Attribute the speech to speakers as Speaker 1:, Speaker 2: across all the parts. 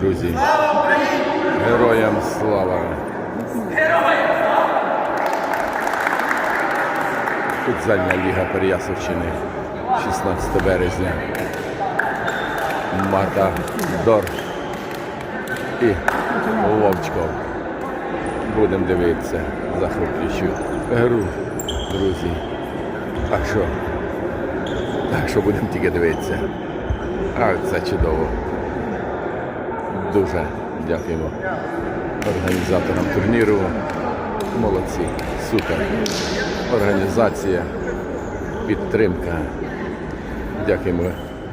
Speaker 1: Друзі, героям слава! Футзальна ліга Переяславщини, 16 березня. Марта Дор і Вовчков. Будемо дивитися захоплюючу гру, друзі. Так що, так що будемо тільки дивитися. А це чудово. Дуже дякуємо організаторам турніру. Молодці, супер. Організація, підтримка. Дякуємо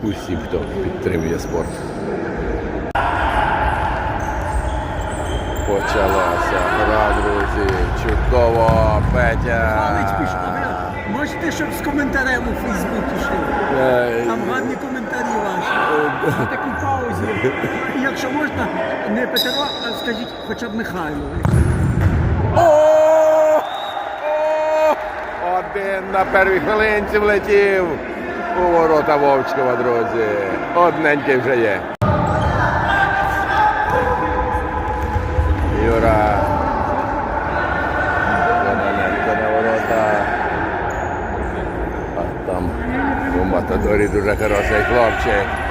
Speaker 1: усім, хто підтримує спорт. Почалася гра, друзі. Чудово, Петя.
Speaker 2: Можете, щоб з коментарем у?
Speaker 1: Е,
Speaker 2: Там гарні коментарі. На такій паузі. І якщо можна, не Петро, а скажіть хоча б Михайло.
Speaker 1: О! О! Один на первій хвилинці влетів у ворота Вовчкова, друзі. Одненький вже є. Юра. На ворота. А там у Матадорі дуже хороший хлопчик.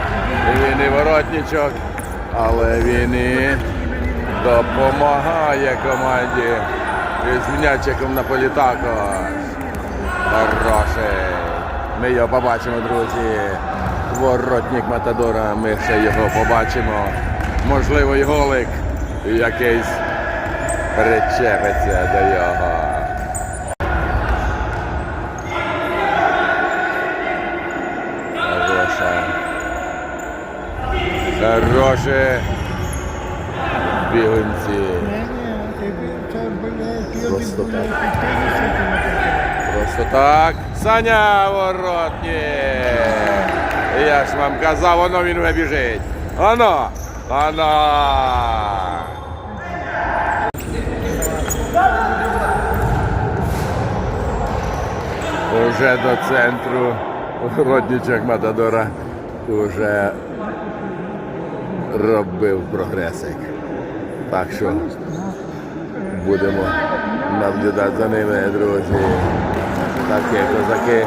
Speaker 1: Він і воротничок, але він і допомагає команді з м'ячиком на політакос. Хороший. Ми його побачимо, друзі. Воротник Матадора, ми ще його побачимо. Можливо, і голик якийсь причепиться до його. Хороші бігунці. Просто так. Просто так. Саня воротні. Я ж вам казав, воно він вже біжить. Оно! Оно! Уже до центру родничок Матадора уже робив прогресик. Так що будемо наблюдати за ними, друзі. Такі козаки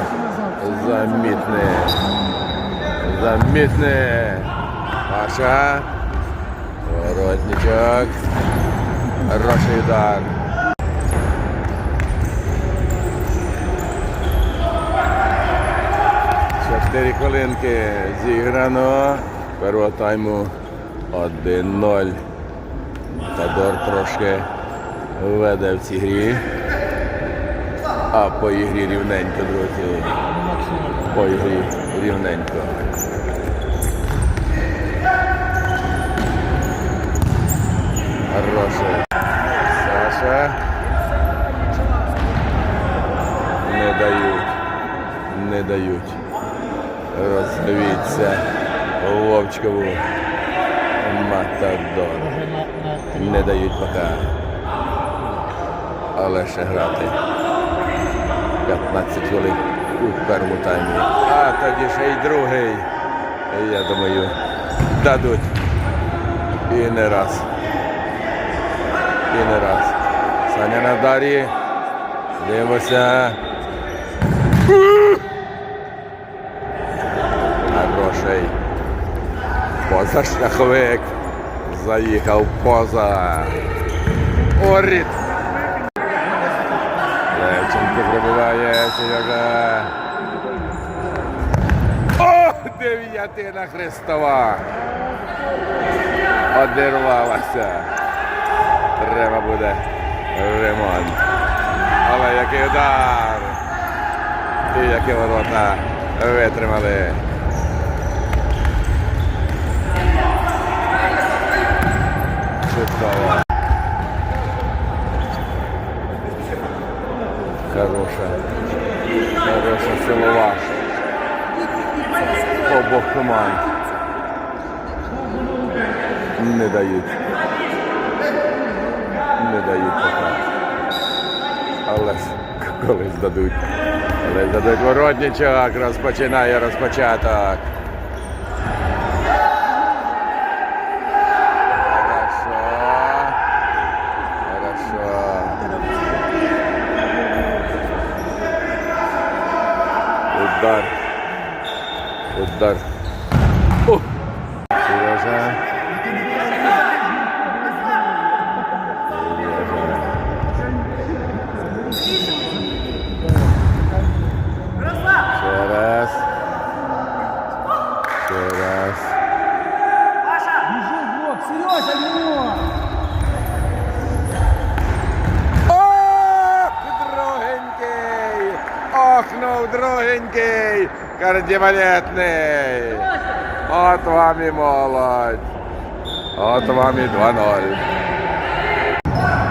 Speaker 1: замітні. Замітні. Паша. Воротничок. Хороший удар. Чотири хвилинки зіграно. Першого тайму 1-0. Тадор трошки веде в цій грі. А по ігрі рівненько, друзі. По ігрі рівненько. Хороше. Саша. Не дають. Не дають. Розвіться. Вовчкову. Матадор. Не дають поки. Але ще грати. 15 хвилин у першому таймі. А тоді ще й другий. Я думаю, дадуть. І не раз. І не раз. Саня на дарі. Дивимося. Хороший. Позашляховик. Заїхав поза. Оріт. Левченко пробиває Сережа. О, дев'ятина Христова. Одірвалася. Треба буде ремонт. Але який удар. І які ворота витримали. Чудово. Хороша. Хороша силова. Обох команд. Не дають. Не дають поки. Але колись дадуть. Колись дадуть воротничок, розпочинає розпочаток. Кардівалетний! От вам і молодь! От вам і 2-0.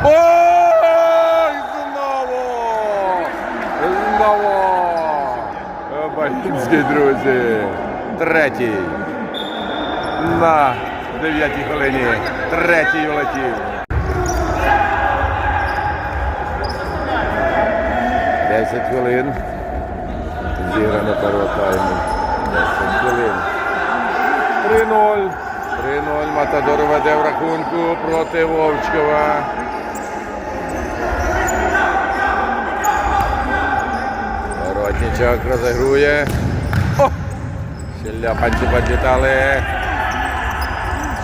Speaker 1: Ой, знову! Знову! Бахінські друзі! Третій. На дев'ятій хвилині. Третій улетів. 10 хвилин. Зіграно першого тайму. 10 хвилин. 3-0. 3-0. Матадор веде в рахунку проти Вовчкова. Воротничок розігрує. О! Ще ляпанці подлітали.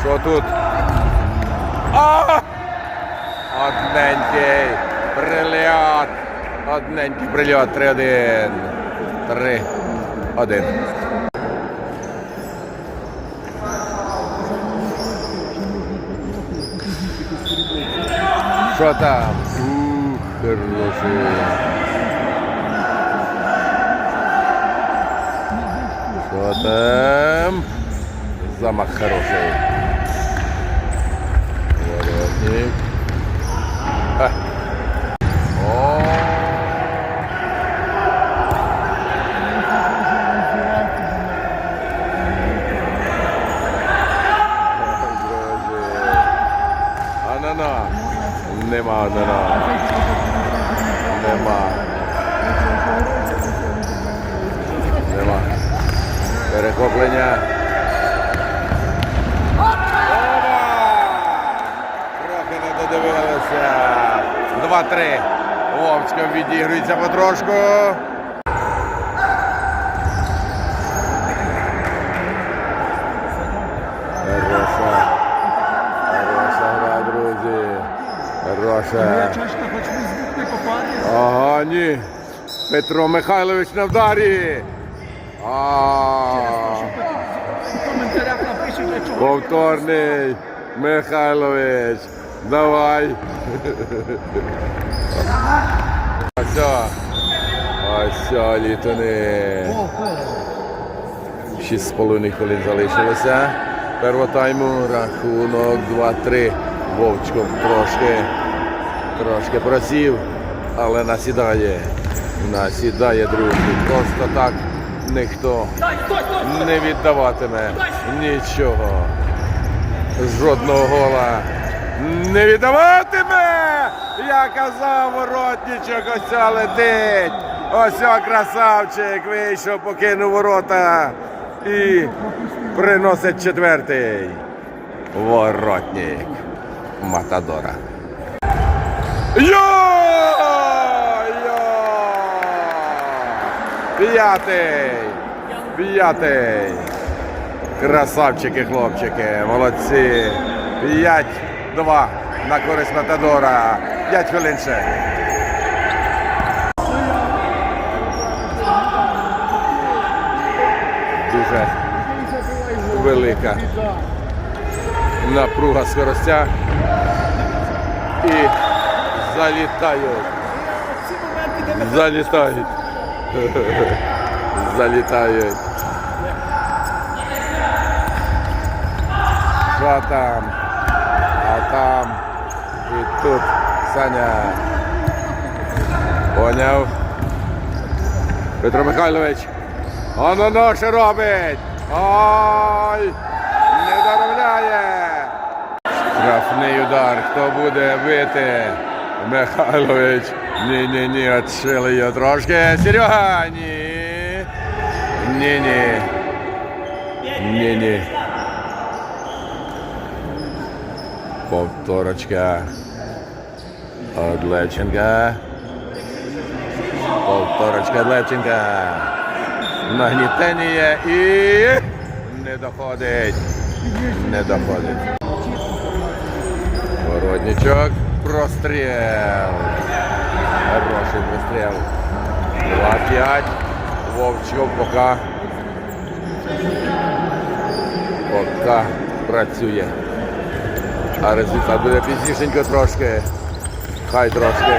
Speaker 1: Що тут? А! Одненький прильот. Одненький прильот. 3-1. 3-1. Що там? Ух, хороший. Що там? Замах хороший. Нема. Нема. Нема. Перехоплення. Трохи не додивилися. 2-3. Вовчка відігрується потрошку.
Speaker 2: Попаде.
Speaker 1: Ага, ні. Петро Михайлович на вдарі. А, повторний Михайлович. Давай. Ось. Ось літони. Шість з половиною хвилин залишилося. Першого тайму рахунок 2-3. Вовчком трошки, трошки просів, але насідає. Насідає, друзі. Просто так ніхто не віддаватиме нічого. Жодного гола не віддаватиме! Я казав, воротничок ось летить. Ось красавчик вийшов, покинув ворота і приносить четвертий. Воротник Матадора. Йо! П'ятий! П'ятий! Красавчики, хлопчики, молодці. 5-2 на користь Матадора. 5 хвилин ще. Дуже велика напруга скоростя. І залітають. Залітають. Залітають. Що там? А там і тут Саня. Поняв? Петро Михайлович. Оно ну, що робить? Ой! Не доробляє! Штрафний удар. Хто буде бити? Михайлович. Ні-ні-ні, отшили його трошки. Серега! Ні. Ні-ні. Ні-ні. Повторочка. От. Повторочка від Левченка. Нагнітення і не доходить. Не доходить. Воротничок. Простріл. Хороший простріл. 2-5. Вовчков поки. Поки працює. А результат буде пізнішенько трошки. Хай трошки.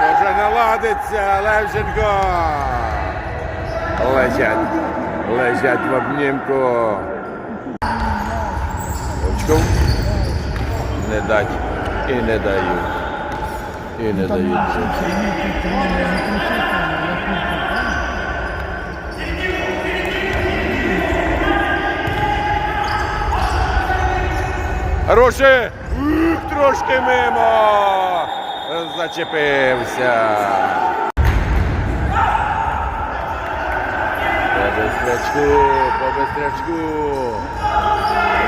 Speaker 1: Може не ладиться, Левченко. Лежать. Лежать в обнімку. Вовчков. Не дать. І не дають. І не дають. Хороше! Трошки мимо! Зачепився. По бистрячку, по бистрячку.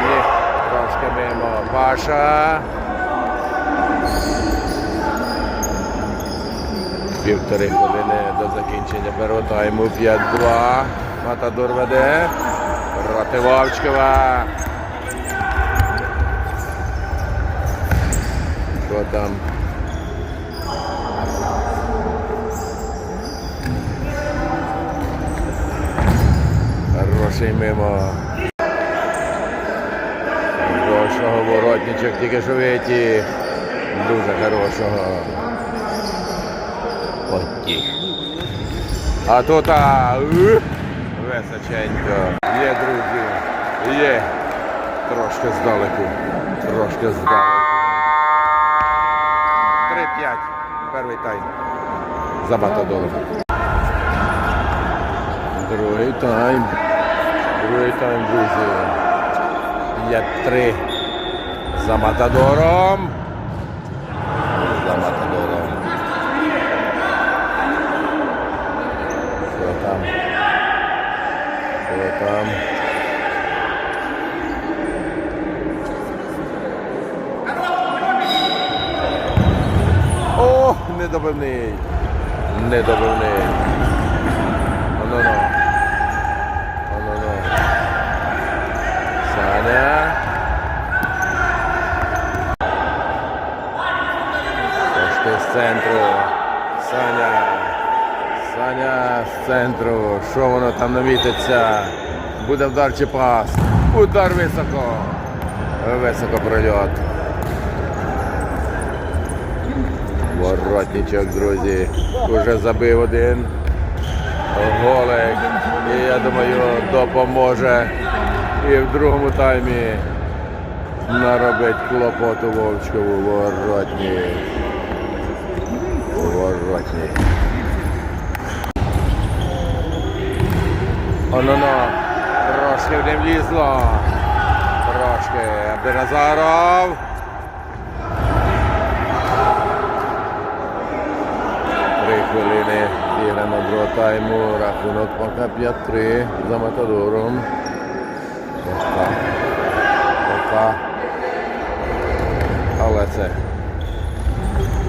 Speaker 1: Ні, трошки мимо. Паша. Півтори хвилини до закінчення першого тайму 5-2. Матадор веде. Проти Вовчкова. Що там? Хороший мимо. Хорошого воротничок тільки що витіг. Дуже хорошого. Потіг. А тут а, височенько. Є, друзі. Є. Трошки здалеку. Трошки здалеку. 3-5. Перший тайм. За Матадором. Другий тайм. Другий тайм, друзі. 5-3. За Матадором. За Матадором. Що там? Що там? О, недобивний. Недобивний. Оно-но. Оно-но. Саня. Пошти з центру. Саня. Саня з центру. Що воно там намітиться? Буде вдар чи пас. Удар високо. Високо прольот. Воротничок, друзі, уже забив один голик. І я думаю, допоможе і в другому таймі наробить клопоту Вовчкову воротні. Воротні. Оно-но, трошки в ним влізло. Трошки. Абдиназаров. Три хвилини зіграно другого тайму. Рахунок поки 5-3 за Матадором. Пока. Пока. Але це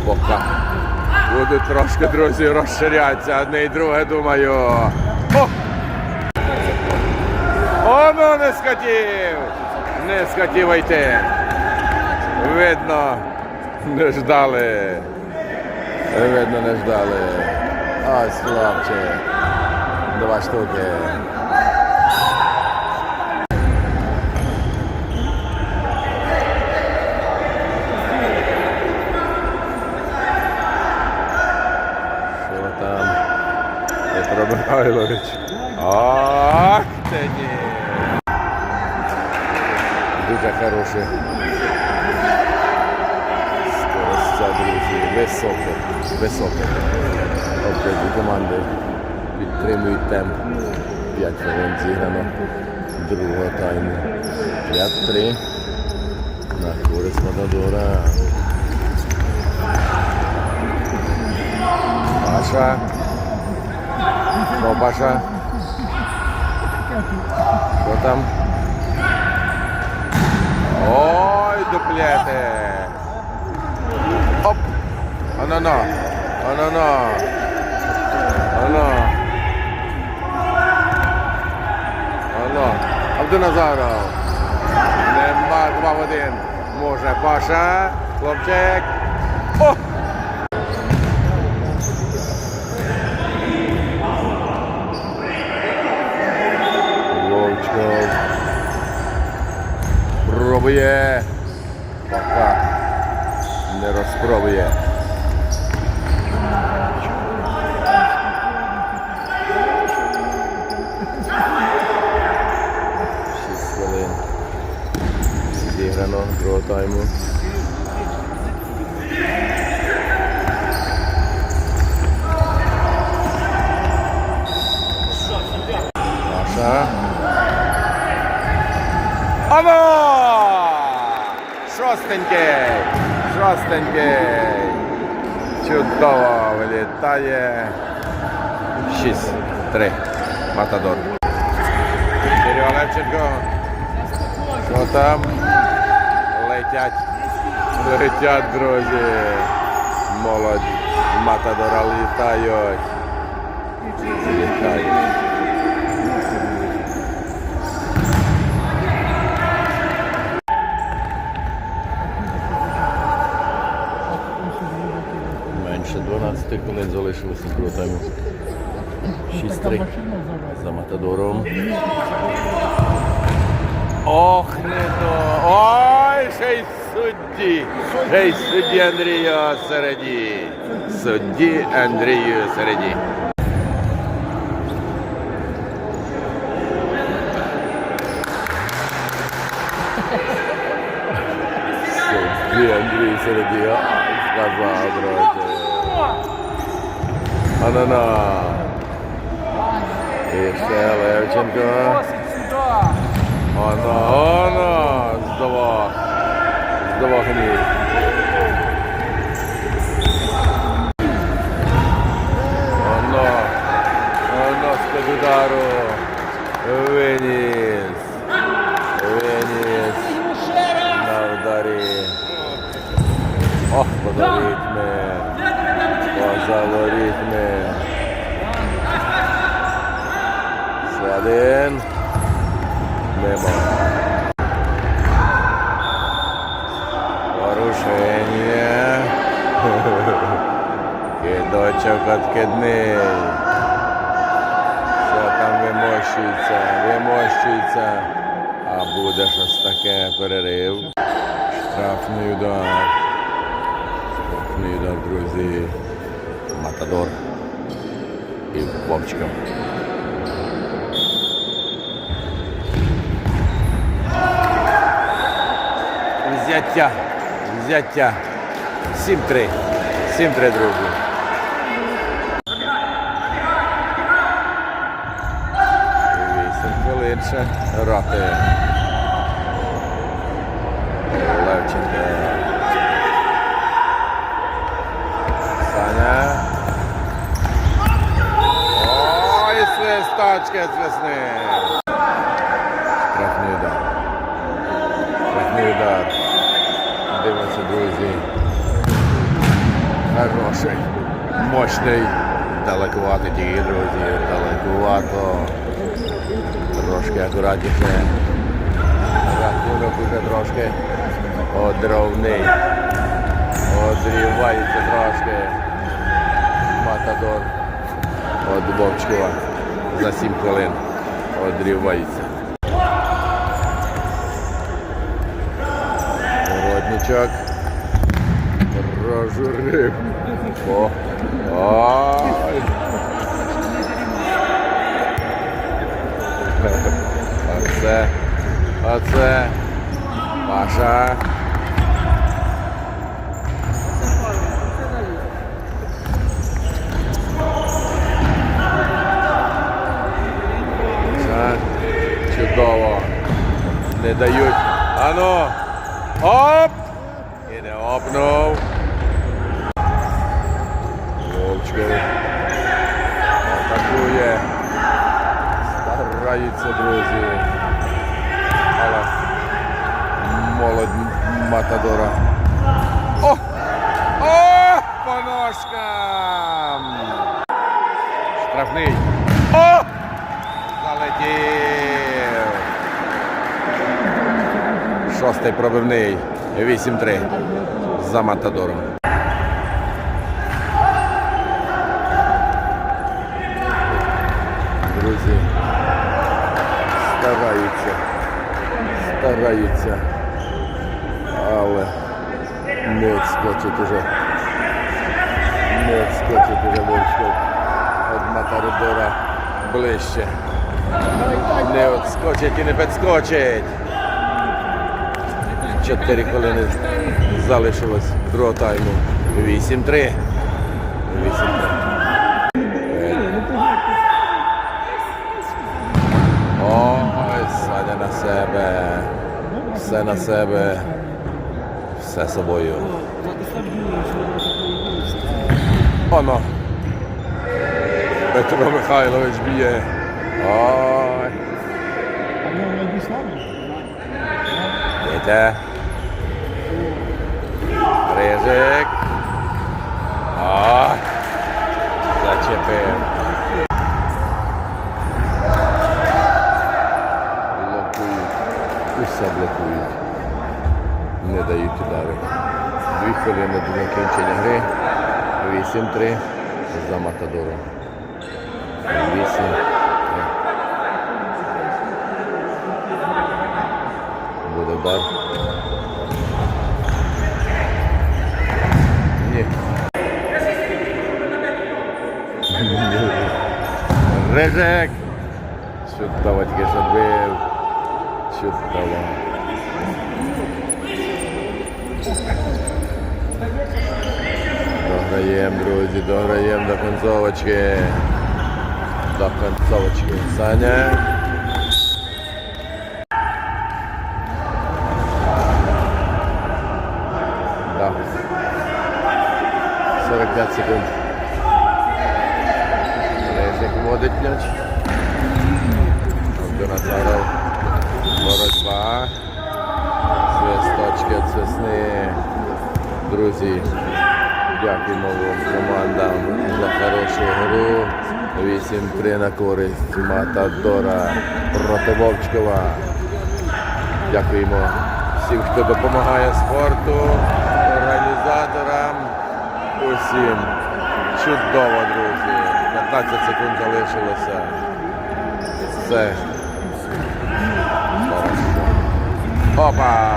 Speaker 1: пока. Будуть трошки, друзі, розширятися. Одне і друге, думаю. О! Оно не схотів! Не схотів йти. Видно, не ждали. Видно, не ждали. Ось хлопчик. Два штуки. Що там? Михайлович. Ах, ти ні. Дуже хороший. Скоростя, друзі, високе, високе. Обидві команди підтримують темп. 5 хвилин зіграно другого тайму. 5-3 на користь Матадора. Паша. Що, Паша? Що там? Ой, дуплети. Оп. Оно-но. Оно-но. Оно. Оно. Абдуназаров. Нема 2 в 1. Може Паша. Хлопчик. О! Вовчков. Пробує. Пока не розпробує. Шість хвилин. Зіграно другого тайму. Маша. Амо! Шостенький! Шостенький! Чудово вилітає. 6-3. Матадор. Кирило Левченко. Що там? Летять. Летять, друзі. Молодь. Матадора літають. Літають. Менше 12 хвилин залишилося до тайму. 6-3 за Матадором. Ох, не то. Ой, ще й судді. Ще й судді Андрію середі. Судді Андрію середі. Судді Андрій середі. Ай, Сказав, друзі. Анана. І ще Левченко.
Speaker 2: Просить сюди.
Speaker 1: Оно, оно, здавав. Здавав ні. Оно, оно з-під удару. Виніс. Ритми. Ще один. Мимо. Порушення. Кидочок откидний. Що там вимощується? Вимощується. А буде щось таке перерив. Штрафний удар. Штрафний удар, друзі. Матадор. І Вовчка. Взяття. Взяття. 7-3. 7-3, друзі. Вісім хвилин ще грати. Левченко. Саня. Ой, свисточки свисни. Штрафний удар. Штрафний удар. Дивимося, друзі. Хороший. Мощний. Далекувато тільки, друзі. Далекувато. Трошки акуратніше. Рахунок уже трошки одровний. Одрівається трошки. Матадор. От Вовчкова. За 7 хвилин. Одрівається. Родничок. О. Ой. Оце. Оце. Паша. Чудово. Не дають. Ану. Оп! І не опнув. Вовчков. Атакує. Стараються, друзі. Але молодь Матадора. О! О! По ножкам! Штрафний. О! Залетів! Шостий пробивний. 8-3 за Матадором. Друзі, стараються, стараються, але не відскочить уже. Не відскочить уже вийшов від Матадора ближче. Не відскочить і не підскочить. Чотири хвилини залишилось другого тайму. 8-3. На себе. Все собою. Оно. Петро Михайлович б'є. Ой. Дайте. Рижик. Ой. Зачепив. Блокують. Блокують. Не дають удари. Дві хвилини до закінчення гри. 8-3 за Матадором. 8. Буде бар. Ні. Режек. Чудово тільки що бив. Чудово. Дограємо, друзі, дограємо до концовочки. До концовочки. Саня. Да. 45 секунд. Режик вводить м'яч. Абдуназаров. Боротьба. Свисточки свисни. Друзі, дякуємо вам командам за хорошу гру. 8-3 на користь Матадора проти Вовчкова. Дякуємо всім, хто допомагає спорту, організаторам, усім. Чудово, друзі. 15 секунд залишилося. Все. Опа!